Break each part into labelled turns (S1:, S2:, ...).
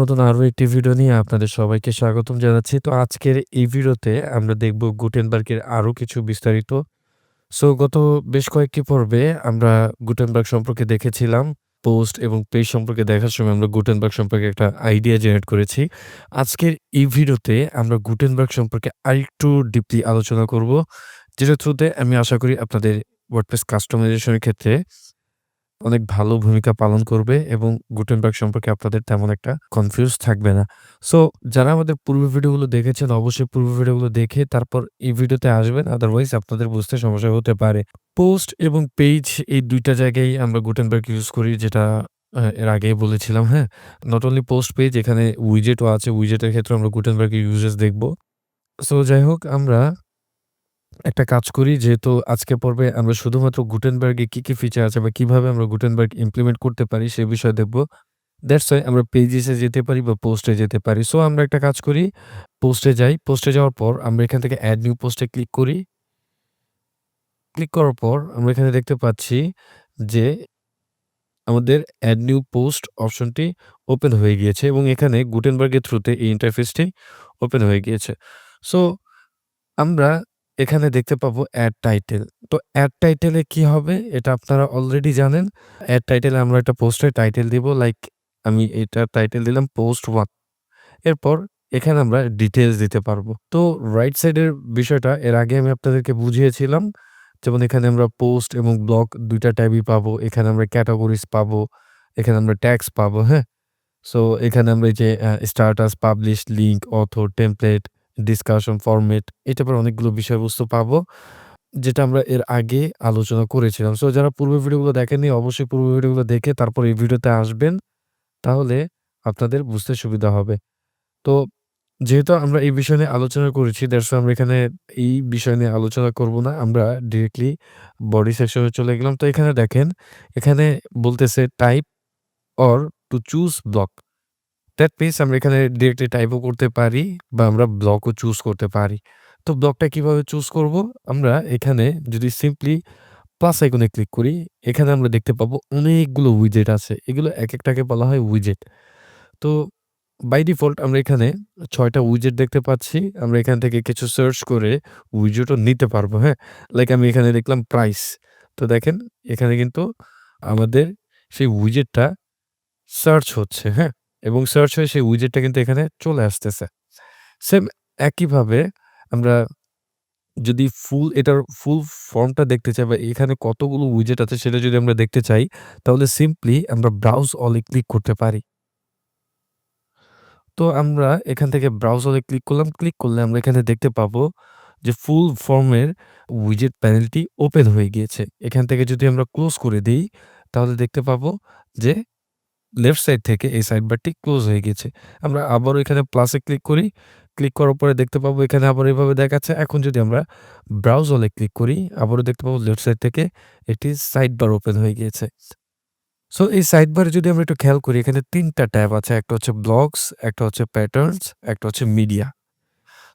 S1: নতুন আরও একটি ভিডিও নিয়ে আপনাদের সবাইকে স্বাগতম জানাচ্ছি। তো আজকের এই ভিডিওতে আমরা দেখব গুটেনবার্গের আরও কিছু বিস্তারিত। সো গত বেশ কয়েকটি পর্বে আমরা গুটেনবার্গ সম্পর্কে দেখেছিলাম। পোস্ট এবং পেজ সম্পর্কে দেখার সময় আমরা গুটেনবার্গ সম্পর্কে একটা আইডিয়া জেনারেট করেছি। আজকের এই ভিডিওতে আমরা গুটেনবার্গ সম্পর্কে আরেকটু ডিপলি আলোচনা করব। যেটার থ্রুতে আমি আশা করি আপনাদের ওয়ার্ডপ্রেস কাস্টমাইজেশন এর ক্ষেত্রে অনেক ভালো ভূমিকা পালন করবে এবং গুটেনবার্গ সম্পর্কে আপনাদের তেমন একটা কনফিউজ থাকবে না। সো যারা আমাদের পূর্ব ভিডিওগুলো দেখেছেন অবশ্যই পূর্ব ভিডিওগুলো দেখে তারপর এই ভিডিওতে আসবেন। আদারওয়াইজ আপনাদের বুঝতে সমস্যা হতে পারে। পোস্ট এবং পেজ এই দুইটা জায়গায় আমরা গুটেনবার্গ ইউজ করি যেটা এর আগেই বলেছিলাম, হ্যাঁ? নট অনলি পোস্ট পেজ এখানে উইজেটও আছে। উইজেটের ক্ষেত্রে আমরা গুটেনবার্গের ইউজেস দেখব। সো যাই হোক আমরা একটা কাজ করি যেহেতু আজকে পর্বে আমরা শুধুমাত্র গুটেনবার্গে কি, কি ফিচার আছে বা কীভাবে আমরা গুটেনবার্গ ইমপ্লিমেন্ট করতে পারি সে বিষয়ে দেখব। দ্যাটস ওয়াই আমরা পেজেসে যেতে পারি বা পোস্টে যেতে পারি। সো আমরা একটা কাজ করি, পোস্টে যাই। পোস্টে যাওয়ার পর আমরা এখান থেকে অ্যাড নিউ পোস্টে ক্লিক করি। ক্লিক করার পর আমরা এখানে দেখতে পাচ্ছি যে আমাদের অ্যাড নিউ পোস্ট অপশনটি ওপেন হয়ে গিয়েছে এবং এখানে গুটেনবার্গের থ্রুতে এই ইন্টারফেসটি ওপেন হয়ে গিয়েছে। সো আমরা এখানে দেখতে পাবো অ্যাড টাইটেল। তো অ্যাড টাইটেলে কি হবে এটা আপনারা অলরেডি জানেন। অ্যাড টাইটেলে আমরা একটা পোস্টের টাইটেল দিব লাইক আমি এটা টাইটেল দিলাম পোস্ট ওয়ান এরপর এখানে আমরা ডিটেলস দিতে পারব। তো রাইট সাইডের বিষয়টা এর আগে আমি আপনাদেরকে বুঝিয়েছিলাম। যেমন এখানে আমরা পোস্ট এবং ব্লগ ২ টা ট্যাবই পাবো। এখানে আমরা ক্যাটাগরিজ পাবো। এখানে আমরা ট্যাক্স পাবো, হ্যাঁ? সো এখানে আমরা যে status publish, link, author, template, discussion, format এই টাইপের অনেকগুলো বিষয়বস্তু পাবো। যেটা আমরা এর আগে আলোচনা করেছিলাম। সো যারা পূর্বের ভিডিওগুলো দেখেননি অবশ্যই পূর্বের ভিডিওগুলো দেখে তারপর এই ভিডিওতে আসবেন। তাহলে আপনাদের বুঝতে সুবিধা হবে। তো যেহেতু আমরা এই বিষয় নিয়ে আলোচনা করেছি দ্যাটস আমরা এখানে এই বিষয় নিয়ে আলোচনা করব না। আমরা ডিরেক্টলি বডি সেকশনে চলে গেলাম। তো এখানে দেখেন এখানে বলতেছে type or to choose block. That means আমরা এখানে ডিরেক্টলি টাইপও করতে পারি বা আমরা ব্লকও চুজ করতে পারি। তো ব্লকটা কীভাবে চুজ করব? আমরা এখানে যদি সিম্পলি প্লাস আইকনে ক্লিক করি, এখানে আমরা দেখতে পাবো অনেকগুলো উইজেট আছে। এগুলো এক একটাকে বলা হয় উইজেট। তো বাই ডিফল্ট আমরা এখানে ছয়টা উইজেট দেখতে পাচ্ছি। আমরা এখান থেকে কিছু সার্চ করে উইজেটও নিতে পারব, হ্যাঁ? লাইক আমি এখানে দেখলাম প্রাইস। তো দেখেন এখানে কিন্তু আমাদের সেই উইজেটটা সার্চ হচ্ছে, হ্যাঁ? এবং সার্চ হয়ে সেই উইজেটটা কিন্তু এখানে চলে আসতেছে। সেম একইভাবে আমরা যদি ফুল এটার ফুল ফর্মটা দেখতে চাই বা এখানে কতগুলো উইজেট আছে সেটা যদি আমরা দেখতে চাই, তাহলে সিম্পলি আমরা ব্রাউজ অল ক্লিক করতে পারি। তো আমরা এখান থেকে ব্রাউজ অল ক্লিক করলাম। ক্লিক করলে আমরা এখানে দেখতে পাবো যে ফুল ফর্মের উইজেট প্যানেলটি ওপেন হয়ে গিয়েছে। এখান থেকে যদি আমরা ক্লোজ করে দেই, তাহলে দেখতে পাবো যে লেফট সাইড থেকে এই সাইড বারটি ক্লোজ হয়ে গিয়েছে। আমরা আবারও এখানে প্লাসে ক্লিক করি। ক্লিক করার পরে দেখতে পাবো এখানে আবার এভাবে দেখাচ্ছে। এখন যদি আমরা ব্রাউজ অল ক্লিক করি আবারও দেখতে পাবো লেফট সাইড থেকে এটি সাইড বার ওপেন হয়ে গিয়েছে। সো এই সাইড বারে যদি আমরা একটু খেয়াল করি এখানে ৩ টা ট্যাব আছে। একটা হচ্ছে ব্লগস, একটা হচ্ছে প্যাটার্নস, একটা হচ্ছে মিডিয়া।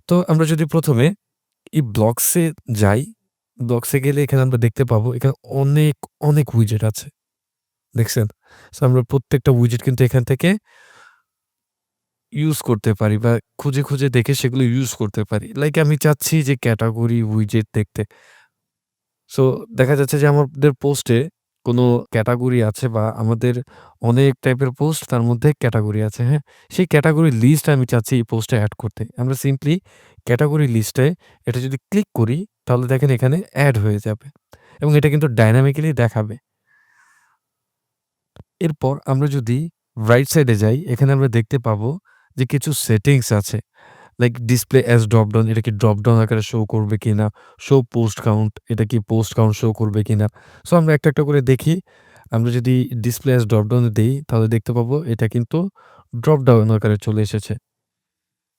S1: তো আমরা যদি প্রথমে এই ব্লগসে যাই, ব্লগসে গেলে এখানে আমরা দেখতে পাবো এখানে অনেক, অনেক উইজেট আছে। দেখছেন? সো আমরা প্রত্যেকটা উইজেট কিন্তু এখান থেকে ইউজ করতে পারি বা খুঁজে, খুঁজে দেখে সেগুলো ইউজ করতে পারি। লাইক আমি চাচ্ছি যে ক্যাটাগরি উইজেট দেখতে। সো দেখা যাচ্ছে যে আমাদের পোস্টে কোনো ক্যাটাগরি আছে বা আমাদের অনেক টাইপের পোস্ট তার মধ্যে ক্যাটাগরি আছে, হ্যাঁ? সেই ক্যাটাগরি লিস্ট আমি চাচ্ছি এই পোস্টে অ্যাড করতে। আমরা সিম্পলি ক্যাটাগরি লিস্টে এটা যদি ক্লিক করি তাহলে দেখেন এখানে অ্যাড হয়ে যাবে এবং এটা কিন্তু ডায়নামিক্যালি দেখাবে। এরপর আমরা যদি রাইট সাইডে যাই এখানে আমরা দেখতে পাবো যে কিছু সেটিংস আছে। Like display as drop down এটা কি ড্রপ ডাউন আকারে শো করবে কিনা? শো পোস্ট কাউন্ট এটা কি পোস্ট কাউন্ট শো করবে কিনা? সো আমরা একটা, একটা করে দেখি। আমরা যদি ডিসপ্লে অ্যাজ ড্রপ ডাউন এ তাহলে দেখতে পাবো এটা কিন্তু ড্রপ ডাউন আকারে চলে এসেছে।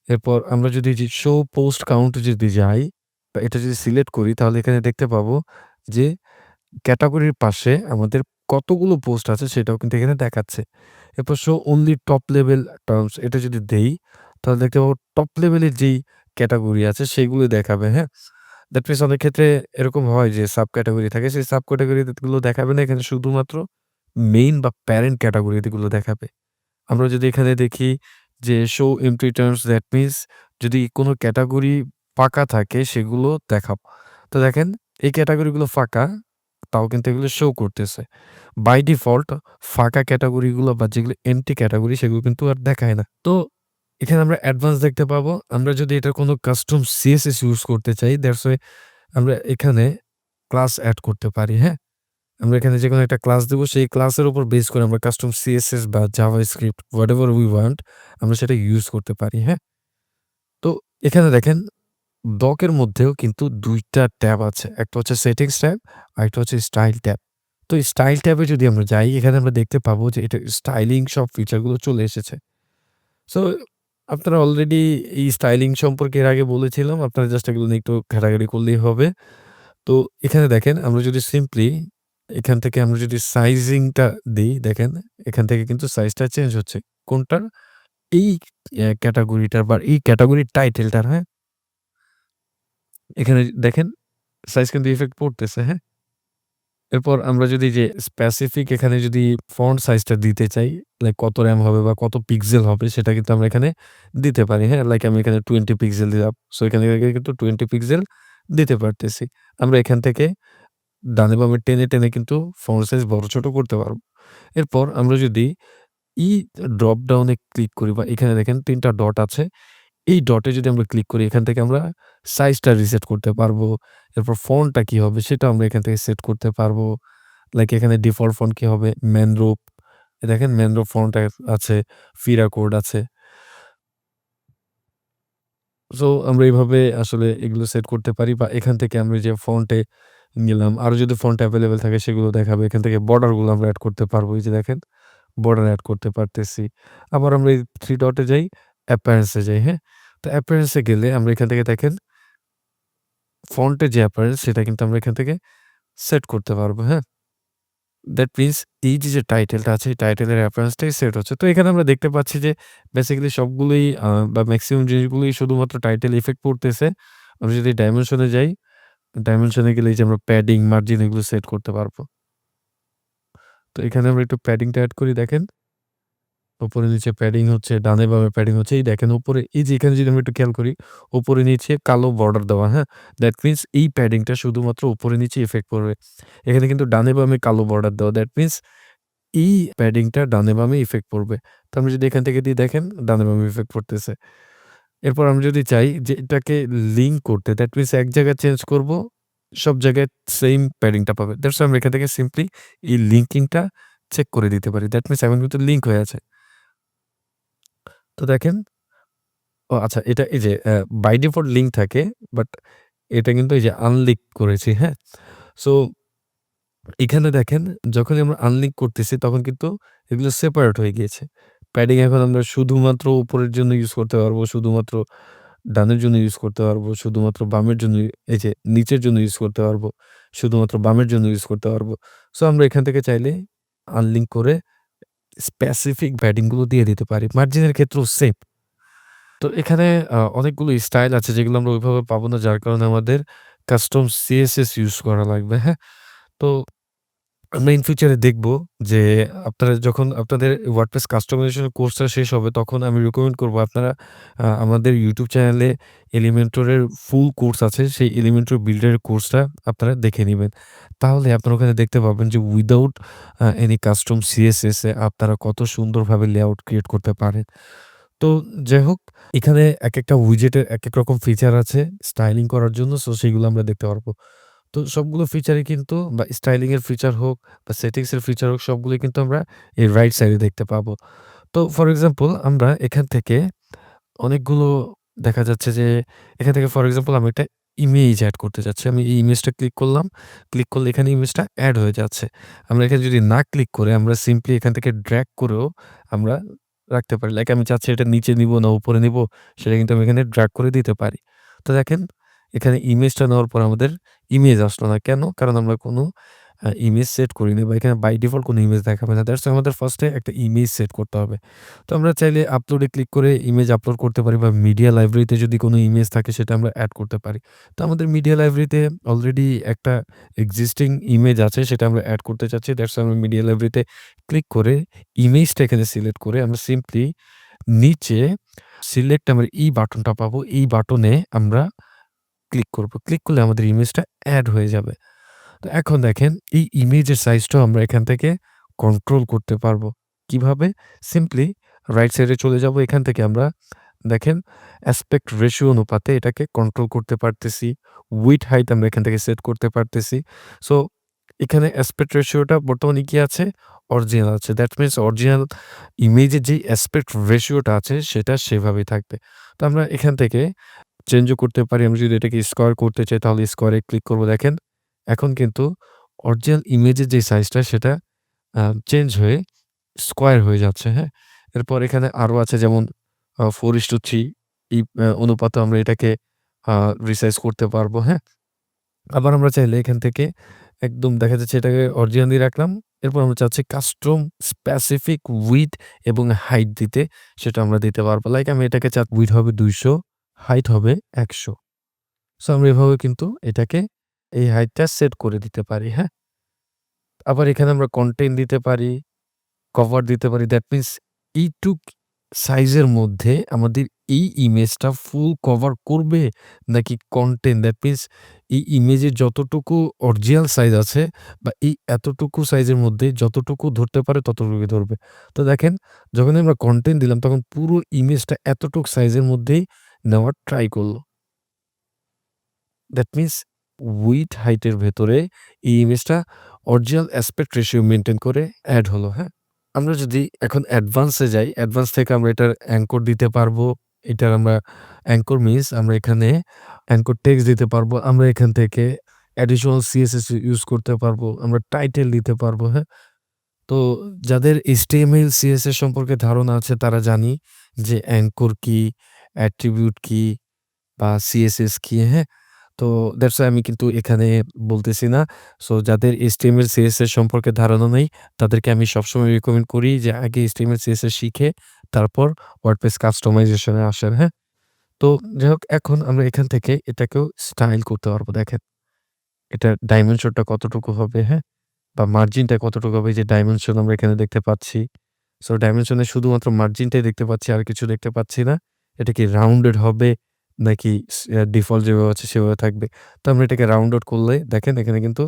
S1: এরপর আমরা যদি শো পোস্ট কাউন্ট যদি যাই বা এটা যদি সিলেক্ট করি তাহলে এখানে দেখতে পাবো যে ক্যাটাগরির পাশে আমাদের কতগুলো পোস্ট আছে সেটাও কিন্তু এখানে দেখাচ্ছে। এরপর show only top level terms এটা যদি দেই তাহলে দেখতে পাবো টপ লেভেলের যেই ক্যাটাগরি আছে সেগুলো দেখাবে, হ্যাঁ? দ্যাট মিনস অনেক ক্ষেত্রে এরকম হয় যে সাব ক্যাটাগরি থাকে। সেই সাব ক্যাটেগরি গুলো দেখাবে না। এখানে শুধুমাত্র মেইন বা প্যারেন্ট ক্যাটেগরি গুলো দেখাবে। আমরা যদি এখানে দেখি যে show empty terms that means যদি কোনো ক্যাটাগরি ফাঁকা থাকে সেগুলো দেখাও। তো দেখেন এই ক্যাটাগরিগুলো ফাঁকা, তাও কিন্তু এগুলো শো করতেছে। বাই ডিফল্ট ফাঁকা ক্যাটাগরিগুলো বা যেগুলো এন্টি ক্যাটাগরি সেগুলো কিন্তু আর দেখায় না। তো এখানে আমরা অ্যাডভান্স দেখতে পাবো। আমরা যদি এটা কোনো কাস্টম সিএসএস ইউজ করতে চাই দ্যাটস ওয়ে আমরা এখানে ক্লাস অ্যাড করতে পারি, হ্যাঁ? আমরা এখানে যে কোনো একটা ক্লাস দেব সেই ক্লাসের উপর বেস করে আমরা কাস্টম সিএসএস বা জাভাস্ক্রিপ্ট হোয়াটএভার উই ওয়ান্ট আমরা সেটা ইউজ করতে পারি, হ্যাঁ? তো এখানে দেখেন ডকের মধ্যেও কিন্তু ২ টা ট্যাব আছে। একটা হচ্ছে সেটিংস ট্যাব, আরেকটা হচ্ছে স্টাইল ট্যাব। তো স্টাইল ট্যাবে যদি আমরা যাই এখানে আমরা দেখতে পাবো যে এটা স্টাইলিং সব ফিচারগুলো চলে এসেছে। সো আপনারা অলরেডি এই স্টাইলিং সম্পর্কে এর আগে বলেছিলাম। আপনারা জাস্ট এগুলো নিয়ে একটু ঘাটাঘাটি করলেই হবে। তো এখানে দেখেন আমরা যদি সিম্পলি এখান থেকে আমরা যদি সাইজিংটা দিই, দেখেন এখান থেকে কিন্তু সাইজটা চেঞ্জ হচ্ছে। কোনটার? এই ক্যাটেগরিটার বা এই ক্যাটেগরির টাইটেলটার, হ্যাঁ? এখানে দেখেন সাইজ কিন্তু ইফেক্ট পড়তেছে, হ্যাঁ? এরপর আমরা যদি যে স্পেসিফিক এখানে যদি ফন্ট সাইজটা দিতে চাই, লাইক কত র‍্যাম হবে বা কত পিক্সেল হবে সেটা কিন্তু আমরা এখানে দিতে পারি, হ্যাঁ? লাইক আমি এখানে 20 পিক্সেল দিলাম। সো এখানে কিন্তু 20 পিক্সেল দিতে পারতেছি। আমরা এখান থেকে ডানে বামে টেনে, টেনে কিন্তু ফন্ট সাইজ বড় ছোট করতে পারব। এরপর আমরা যদি ই ড্রপ ডাউনে ক্লিক করি বা এখানে দেখেন তিনটা ডট আছে। এই ডটে যদি আমরা ক্লিক করি এখান থেকে আমরা সাইজটা রিসেট করতে পারব। এরপর ফন্টটা কি হবে সেটা আমরা এখান থেকে সেট করতে পারব। লাইক এখানে ডিফল্ট ফন্ট কি হবে? ম্যানরোপ। দেখেন ম্যানরোপ ফন্ট আছে, ফিরা কোড আছে। সো আমরা এইভাবে আসলে এগুলো সেট করতে পারি বা এখান থেকে আমরা যে ফন্টে নিলাম, আরও যদি ফন্ট অ্যাভেলেবেল থাকে সেগুলো দেখাবে। এখান থেকে বর্ডারগুলো আমরা অ্যাড করতে পারব। এই যে দেখেন বর্ডার অ্যাড করতে পারতেছি। আবার আমরা এই থ্রি ডটে যাই, অ্যাপিয়ারেন্স এ যাই, হ্যাঁ? তো অ্যাপিয়ারেন্স এ গেলে আমরা এখান থেকে দেখেন ফন্টের যে অ্যাপিয়ারেন্স সেটা কিন্তু আমরা এখান থেকে সেট করতে পারব, হ্যাঁ? দ্যাট মিনস এই যে, যে টাইটেলটা আছে এই টাইটেলের অ্যাপারেন্সটাই সেট হচ্ছে। তো এখানে আমরা দেখতে পাচ্ছি যে বেসিক্যালি সবগুলোই বা ম্যাক্সিমাম জিনিসগুলোই শুধুমাত্র টাইটেল ইফেক্ট পড়তেছে। আমরা যদি ডাইমেনশন যাই, ডাইমেনশন গেলে যে আমরা প্যাডিং, মার্জিন এগুলো সেট করতে পারব। তো এখানে আমরা একটু প্যাডিংটা অ্যাড করি দেখেন। উপরে নিচে প্যাডিং হচ্ছে, ডানে বামে প্যাডিং হচ্ছে। এই দেখেন উপরে এই যে এখানে যদি আমি একটু খেয়াল করি, উপরে নিচে কালো বর্ডার দেওয়া, হ্যাঁ? দ্যাট মিনস এই প্যাডিংটা শুধুমাত্র উপরে নিচে ইফেক্ট পড়বে। এখানে কিন্তু ডানে বামে কালো বর্ডার দেওয়া। দ্যাট মিনস এই প্যাডিংটা ডানে বামে ইফেক্ট পড়বে। তো আমরা যদি এখান থেকে দিয়ে দেখেন ডানে বামে ইফেক্ট পড়তেছে। এরপর আমি যদি চাই যে এটাকে লিঙ্ক করতে দ্যাট মিনস এক জায়গায় চেঞ্জ করব, সব জায়গায় সেম প্যাডিংটা পাবে। দ্যাটস আমরা এখান থেকে সিম্পলি এই লিঙ্কিংটা চেক করে দিতে পারি। দ্যাট মিনস এখন কিন্তু লিঙ্ক হয়ে আছে। তো দেখেন ও আচ্ছা এটা এই যে বাই ডিফল্ট লিঙ্ক থাকে বাট এটা কিন্তু এই যে আনলিঙ্ক করেছি, হ্যাঁ? সো এখানে দেখেন যখনই আমরা আনলিঙ্ক করতেছি তখন কিন্তু এগুলো সেপারেট হয়ে গিয়েছে। প্যাডিং এখন আমরা শুধুমাত্র উপরের জন্য ইউজ করতে পারব, শুধুমাত্র ডানের জন্য ইউজ করতে পারব, শুধুমাত্র বামের জন্য এই যে নিচের জন্য ইউজ করতে পারব, শুধুমাত্র বামের জন্য ইউজ করতে পারব। সো আমরা এখান থেকে চাইলে আনলিঙ্ক করে স্পেসিফিক ব্যাডিংগুলো দিয়ে দিতে পারি। মার্জিনের ক্ষেত্রেও সেম। তো এখানে অনেকগুলো স্টাইল আছে যেগুলো আমরা ওইভাবে পাবো না যার কারণে আমাদের কাস্টম সিএসএস ইউজ করা লাগবে, হ্যাঁ? তো আমরা ইন ফিউচারে দেখব যে আপনারা যখন আপনাদের ওয়ার্ডপ্রেস কাস্টমাইজেশন কোর্সটা শেষ হবে, তখন আমি রিকমেন্ড করব আপনারা আমাদের ইউটিউব চ্যানেলে এলিমেন্টরের ফুল কোর্স আছে। সেই এলিমেন্টর বিল্ডারের কোর্সটা আপনারা দেখে নিবেন। তাহলে আপনারা ওখানে দেখতে পাবেন যে without a any custom CSS এ আপনারা কত সুন্দরভাবে লেআউট ক্রিয়েট করতে পারেন। তো যাই হোক, এখানে একেকটা উইজেটের একেক রকম ফিচার আছে স্টাইলিং করার জন্য। সো সেগুলো আমরা দেখতে পারব। তো সবগুলো ফিচারই কিন্তু বা স্টাইলিং এর ফিচার হোক বা সেটিংস এর ফিচার হোক, সবগুলোই কিন্তু আমরা এই রাইট সাইডে দেখতে পাবো। তো ফর এক্সাম্পল আমরা এখান থেকে অনেকগুলো দেখা যাচ্ছে যে, এখান থেকে ফর এক্সাম্পল আমি একটা ইমেজ অ্যাড করতে চাচ্ছি। আমি এই ইমেজটা ক্লিক করলাম। ক্লিক করলে এখানে ইমেজটা অ্যাড হয়ে যাচ্ছে। আমরা এখানে যদি না ক্লিক করে আমরা সিম্পলি এখান থেকে ড্র্যাগ করেও আমরা রাখতে পারি। লাইক আমি চাচ্ছি এটা নিচে নিবো না, উপরে নিবো, সেটা কিন্তু আমি এখানে ড্র্যাগ করে দিতে পারি। তো দেখেন এখানে ইমেজটা নেওয়ার পর আমাদের ইমেজ আসলো না। কেন? কারণ আমরা কোনো ইমেজ সেট করিনি বা এখানে বাই ডিফল্ট কোনো ইমেজ দেখাবে না। দ্যাটস আমাদের ফার্স্টে একটা ইমেজ সেট করতে হবে। তো আমরা চাইলে আপলোডে ক্লিক করে ইমেজ আপলোড করতে পারি বা মিডিয়া লাইব্রেরিতে যদি কোনো ইমেজ থাকে সেটা আমরা অ্যাড করতে পারি। তো আমাদের মিডিয়া লাইব্রেরিতে অলরেডি একটা এক্সিস্টিং ইমেজ আছে সেটা আমরা অ্যাড করতে চাচ্ছি। দ্যাটস আমরা মিডিয়া লাইব্রেরিতে ক্লিক করে ইমেজটা এখানে সিলেক্ট করে আমরা সিম্পলি নিচে সিলেক্ট আমরা এই বাটনটা পাবো। এই বাটনে আমরা ক্লিক করব। ক্লিক করলে আমাদের ইমেজটা অ্যাড হয়ে যাবে। তো এখন দেখেন, এই ইমেজের সাইজটাও আমরা এখান থেকে কন্ট্রোল করতে পারব। কীভাবে? সিম্পলি রাইট সাইডে চলে যাব। এখান থেকে আমরা দেখেন অ্যাসপেক্ট রেশিও অনুপাতে এটাকে কন্ট্রোল করতে পারতেছি। উইডথ হাইট আমরা এখান থেকে সেট করতে পারতেছি। সো এখানে অ্যাসপেক্ট রেশিওটা বর্তমানে কি আছে? অরিজিনাল আছে। দ্যাট মিনস অরিজিনাল ইমেজের যেই অ্যাসপেক্ট রেশিওটা আছে, সেটা সেভাবেই থাকবে। তো আমরা এখান থেকে চেঞ্জও করতে পারি। আমি যদি এটাকে স্কোয়ার করতে চাই তাহলে স্কোয়ারে ক্লিক করব দেখেন। এখন কিন্তু অরিজিনাল ইমেজের যে সাইজটা সেটা চেঞ্জ হয়ে স্কোয়ার হয়ে যাচ্ছে, হ্যাঁ? এরপর এখানে আরও আছে যেমন আ 4:3 এই আ অনুপাতে আমরা এটাকে রিসাইজ করতে পারব, হ্যাঁ? আবার আমরা চাইলে এখান থেকে একদম দেখা যাচ্ছে এটাকে অরিজিনালি রাখলাম। এরপর আমরা চাচ্ছি কাস্টম স্পেসিফিক উইডথ এবং হাইট দিতে সেটা আমরা দিতে পারব। লাইক আমি এটাকে চা উইডথ হবে 200 হাইট হবে 100 সো আমরা এভাবে কিন্তু এটাকে এই হাইটটা সেট করে দিতে পারি, হ্যাঁ? আবার এখানে আমরা কনটেন্ট দিতে পারি, কভার দিতে পারি। দ্যাট মিনস এইটুক সাইজের মধ্যে আমাদের এই ইমেজটা ফুল কভার করবে নাকি কনটেন্ট দ্যাট মিনস এই ইমেজের যতটুকু অরিজিনাল সাইজ আছে বা এই এতটুকু সাইজের মধ্যে যতটুকু ধরতে পারে ততটুকু ধরবে। তো দেখেন যখন আমরা কনটেন্ট দিলাম তখন পুরো ইমেজটা এতটুকু সাইজের মধ্যেই নেওয়ার ট্রাই করল দ্যাট মিনস উইডথ হাইটের ভেতরে এই ইমেজটা অরিজিনাল অ্যাসপেক্ট রেশিও মেনটেন করে অ্যাড হলো, হ্যাঁ? আমরা যদি এখন অ্যাডভান্সে যাই, অ্যাডভান্স থেকে আমরা এটার অ্যাঙ্কর দিতে পারব। এটার আমরা অ্যাঙ্কর মিনস আমরা এখানে অ্যাঙ্কর টেক্সট দিতে পারব। আমরা এখান থেকে অ্যাডিশনাল সিএসএস ইউজ করতে পারব। আমরা টাইটেল দিতে পারব, হ্যাঁ? তো যাদের HTML, CSS সম্পর্কে ধারণা আছে তারা জানি যে অ্যাঙ্কর কি, অ্যাট্রিবিউট কি বা সিএসএস কি, হ্যাঁ? তো দ্যাটস আমি কিন্তু এখানে বলতেছি না। সো যাদের HTML, CSS সম্পর্কে ধারণা নেই তাদেরকে আমি সবসময় রিকমেন্ড করি যে আগে HTML, CSS শিখে তারপর ওয়ার্ডপ্রেস কাস্টমাইজেশন আসেন, হ্যাঁ? তো যাই হোক এখন আমরা এখান থেকে এটাকেও স্টাইল করতে পারব দেখেন। এটার ডাইমেনশনটা কতটুকু হবে, হ্যাঁ? বা মার্জিনটা কতটুকু হবে যে ডাইমেনশন আমরা এখানে দেখতে পাচ্ছি। সো ডাইমেনশনে শুধুমাত্র মার্জিনটাই দেখতে পাচ্ছি আর কিছু দেখতে পাচ্ছি না। এটা কি রাউন্ডেড হবে নাকি ডিফল্ট যেভাবে আছে সেভাবে থাকবে। তো আমরা এটাকে রাউন্ড আউট করলে, দেখেন এখানে কিন্তু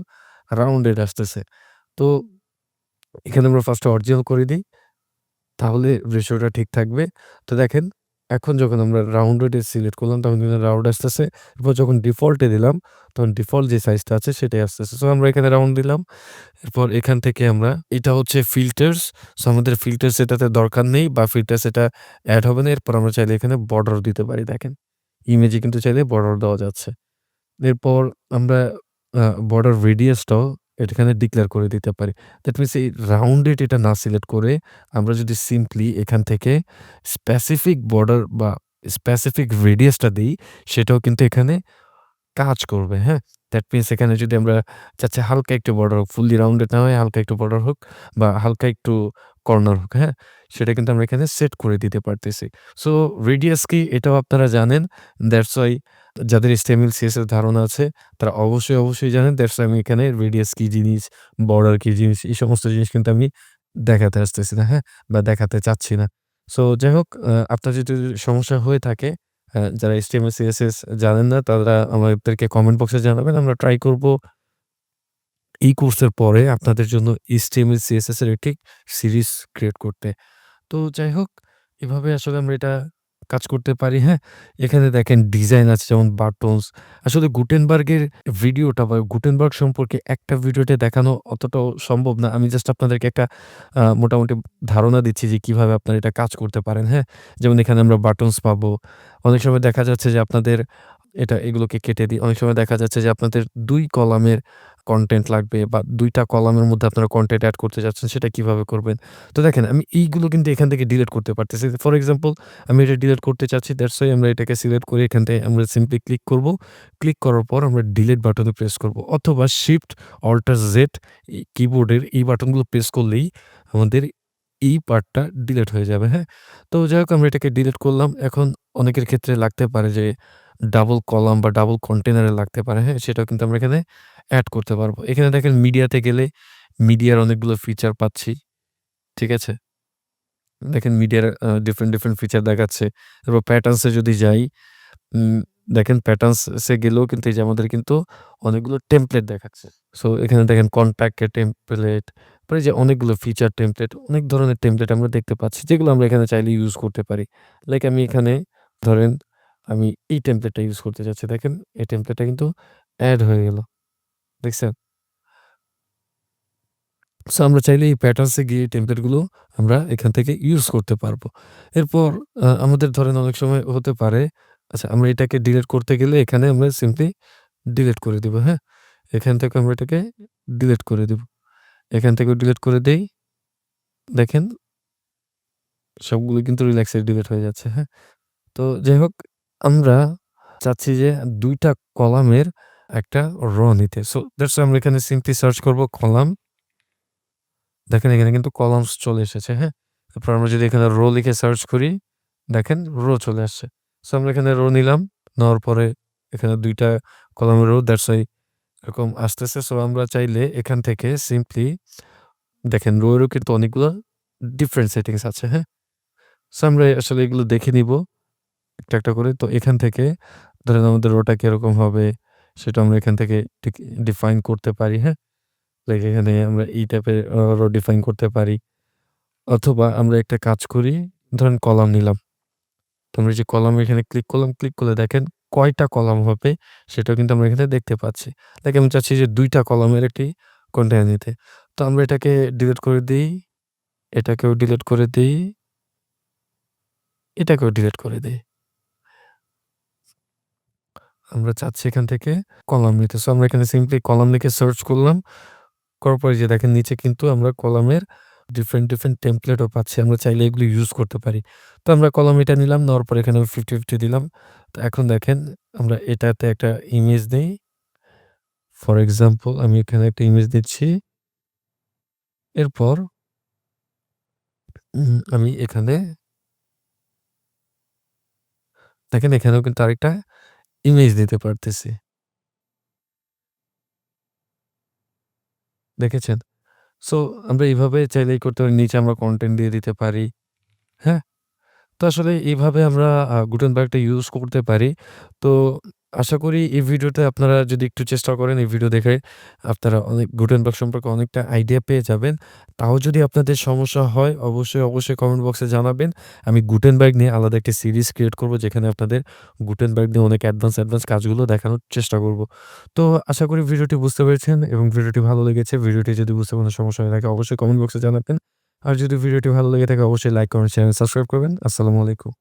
S1: রাউন্ডেড আসতেছে। তো এখানে আমরা ফার্স্ট অরিজিনাল করে দিই। তাহলে রেশিওটা ঠিক থাকবে। তো দেখেন এখন যখন আমরা রাউন্ডেড এ সিলেক্ট করলাম, তখন কিন্তু রাউন্ড আসতেছে। এরপর যখন ডিফল্টে দিলাম, তখন ডিফল্ট যে সাইজটা আছে, সেটাই আসতেছে। সো আমরা এখানে রাউন্ড দিলাম। এরপর এখান থেকে আমরা, এটা হচ্ছে ফিল্টার্স। সো আমাদের ফিল্টার্স এটাতে দরকার নেই বা ফিল্টার্স সেটা অ্যাড হবে না। এরপর আমরা চাইলে এখানে বর্ডার দিতে পারি, দেখেন। ইমেজে কিন্তু চাইলে বর্ডার দেওয়া যাচ্ছে। এরপর আমরা বর্ডার রেডিয়াসটাও এখানে ডিক্লেয়ার করে দিতে পারি। দ্যাট মিনস এই রাউন্ডেড এটা না সিলেক্ট করে আমরা যদি সিম্পলি এখান থেকে স্পেসিফিক বর্ডার বা স্পেসিফিক রেডিয়াসটা দিই সেটাও কিন্তু এখানে কাজ করবে, হ্যাঁ? দ্যাট মিনস এখানে যদি আমরা চাচ্ছি হালকা একটু বর্ডার হোক, ফুললি রাউন্ডেড না হয় হালকা একটু বর্ডার হোক বা হালকা একটু কর্নার হোক, হ্যাঁ? সেটা কিন্তু আমরা এখানে সেট করে দিতে পারতেছি। সো রেডিয়াস কি এটাও আপনারা জানেন। দ্যাটস ওয়াই যাদের HTML, CSS ধারণা আছে তারা অবশ্যই, অবশ্যই জানেন। দ্যাটস আমি এখানে রেডিয়াস কি জিনিস, বর্ডার কি জিনিস এই সমস্ত জিনিস কিন্তু আমি দেখাতে আসতেছি না, হ্যাঁ? বা দেখাতে চাচ্ছি না। সো যাই হোক আপনার যদি সমস্যা হয়ে থাকে যারা HTML, CSS জানেন না তারা আমাদেরকে কমেন্ট বক্সে জানাবেন। আমরা ট্রাই করব এই কোর্সের পরে আপনাদের জন্য HTML, CSS এর একটি সিরিজ ক্রিয়েট করতে। তো যাই হোক এভাবে আসলে আমরা এটা কাজ করতে পারি, হ্যাঁ? এখানে দেখেন ডিজাইন আছে যেমন বাটনস। আসলে গুটেনবার্গের ভিডিওটা বা গুটেনবার্গ সম্পর্কে একটা ভিডিওতে দেখানো অতটাও সম্ভব না। আমি জাস্ট আপনাদেরকে একটা মোটামুটি ধারণা দিচ্ছি যে কীভাবে আপনারা এটা কাজ করতে পারেন, হ্যাঁ? যেমন এখানে আমরা বাটনস পাবো। অনেক সময় দেখা যাচ্ছে যে আপনাদের এটা এগুলোকে কেটে দিই। অনেক সময় দেখা যাচ্ছে যে আপনাদের দুই কলামের কন্টেন্ট লাগবে বা দুইটা কলামের মধ্যে আপনারা কন্টেন্ট অ্যাড করতে চাচ্ছেন সেটা কীভাবে করবেন। তো দেখেন আমি এইগুলো কিন্তু এখান থেকে ডিলিট করতে পারতেছি। ফর এক্সাম্পল আমি এটা ডিলিট করতে চাচ্ছি দ্যাটস ওয়াই আমরা এটাকে সিলেক্ট করে এখান থেকে আমরা সিম্পলি ক্লিক করব। ক্লিক করার পর আমরা ডিলিট বাটনে প্রেস করব অথবা শিফট অল্টার জেড কিবোর্ডের এই বাটনগুলো প্রেস করলেই আমাদের এই পার্টটা ডিলিট হয়ে যাবে, হ্যাঁ? তো যাই হোক আমরা এটাকে ডিলিট করলাম। এখন অনেকের ক্ষেত্রে লাগতে পারে যে ডাবল কলাম বা ডাবল কন্টেনারে লাগতে পারে, হ্যাঁ? সেটাও কিন্তু আমরা এখানে অ্যাড করতে পারব। এখানে দেখেন মিডিয়াতে গেলে মিডিয়ার অনেকগুলো ফিচার পাচ্ছি। ঠিক আছে? দেখেন মিডিয়ার ডিফারেন্ট, ডিফারেন্ট ফিচার দেখাচ্ছে। তারপর প্যাটার্নস যদি যাই, দেখেন প্যাটার্নসে গেলেও কিন্তু এই যে আমাদের কিন্তু অনেকগুলো টেমপ্লেট দেখাচ্ছে। সো এখানে দেখেন কনট্যাক্ট এর টেমপ্লেট, তারপরে যে অনেকগুলো ফিচার টেমপ্লেট, অনেক ধরনের টেমপ্লেট আমরা দেখতে পাচ্ছি যেগুলো আমরা এখানে চাইলে ইউজ করতে পারি। লাইক আমি এখানে ধরেন আমি এই টেমপ্লেটটা ইউজ করতে চাচ্ছি। দেখেন এই টেমপ্লেটটা কিন্তু অ্যাড হয়ে গেল। দেখছেন? সো আমরা চাইলে এই প্যাটার্নস গিয়ে টেমপ্লেটগুলো আমরা এখান থেকে ইউজ করতে পারব। এরপর আমাদের ধরেন অনেক সময় হতে পারে আচ্ছা আমরা এটাকে ডিলিট করতে গেলে এখানে আমরা সিম্পলি ডিলিট করে দিব, হ্যাঁ? এখান থেকে আমরা এটাকে ডিলিট করে দিব। এখান থেকে ডিলিট করে দেই। দেখেন সবগুলো কিন্তু রিল্যাক্সে ডিলিট হয়ে যাচ্ছে, হ্যাঁ? তো যাই হোক আমরা চাচ্ছি যে ২ টা কলামের একটা র নিতে। সো দ্যাটস আমরা এখানে সিম্পলি সার্চ করব কলাম। দেখেন এখানে কিন্তু কলামস চলে এসেছে, হ্যাঁ? তারপর আমরা যদি এখানে রো লিখে সার্চ করি, দেখেন রো চলে আসছে। সো আমরা এখানে রো নিলাম। নেওয়ার পরে এখানে ২ টা কলামের রো দ্যাটস ওয়াই এরকম আসতেছে। সো আমরা চাইলে এখান থেকে সিম্পলি দেখেন রো কিন্তু অনেকগুলো ডিফারেন্ট সেটিংস আছে, হ্যাঁ? সো আমরা আসলে এগুলো দেখে নিব একটা, একটা করে। তো এখান থেকে ধরেন আমাদের রোটা কীরকম হবে সেটা আমরা এখান থেকে ডিফাইন করতে পারি, হ্যাঁ? লাইক এখানে আমরা এই টাইপের আ রো ডিফাইন করতে পারি। অথবা আমরা একটা কাজ করি, ধরেন কলাম নিলাম। তো আমরা যে কলাম এখানে ক্লিক করলাম, ক্লিক করলে দেখেন কয়টা কলাম হবে সেটাও কিন্তু আমরা এখানে দেখতে পাচ্ছি। লাইক আমি চাচ্ছি যে ২ টা কলামের একটি কন্টেইনার নিতে। তো আমরা এটাকে ডিলিট করে দেই। এটাকেও ডিলিট করে দেই। এটাকেও ডিলিট করে দেই। আমরা চাচ্ছি এখান থেকে কলাম নিতে। সো আমরা এখানে সিম্পলি কলাম লিখে সার্চ করলাম। করার পরে যে দেখেন নিচে কিন্তু আমরা কলামের ডিফারেন্ট, ডিফারেন্ট টেমপ্লেটও পাচ্ছি। আমরা চাইলে এগুলো ইউজ করতে পারি। তো আমরা কলম এটা নিলাম, নেওয়ার পরে এখানে 50-50 দিলাম। তো এখন দেখেন আমরা এটাতে একটা ইমেজ নেই। ফর এক্সাম্পল আমি এখানে একটা ইমেজ দিচ্ছি। এরপর আমি এখানে দেখেন এখানেও কিন্তু আরেকটা ইমেজ দিতে পারতেছি। দেখেছেন? সো আমরা এইভাবে চাইলেই করতে পারি। নিচে আমরা কন্টেন্ট দিয়ে দিতে পারি। হ্যাঁ? তো আসলে এইভাবে আমরা গুটেন গুটেনবার্গটা ইউজ করতে পারি। তো আশা করি এই ভিডিওতে আপনারা যদি একটু চেষ্টা করেন এই ভিডিও দেখে আপনারা অনেক গুটেনবার্গ সম্পর্কে অনেকটা আইডিয়া পেয়ে যাবেন। তাও যদি আপনাদের সমস্যা হয় অবশ্যই, অবশ্যই কমেন্ট বক্সে জানাবেন। আমি গুটেনবার্গ নিয়ে আলাদা একটা সিরিজ ক্রিয়েট করব যেখানে আপনাদের গুটেনবার্গ নিয়ে অনেক অ্যাডভান্স, অ্যাডভান্স কাজগুলো দেখানোর চেষ্টা করব। তো আশা করি ভিডিওটি বুঝতে পেরেছেন এবং ভিডিওটি ভালো লেগেছে। ভিডিওটি যদি বুঝতে কোনো সমস্যা হয়ে থাকে অবশ্যই কমেন্ট বক্সে জানাবেন। আর যদি ভিডিওটি ভালো লেগে থাকে অবশ্যই লাইক, কমেন্ট, শেয়ার, সাবস্ক্রাইব করবেন। আসসালামু আলাইকুম।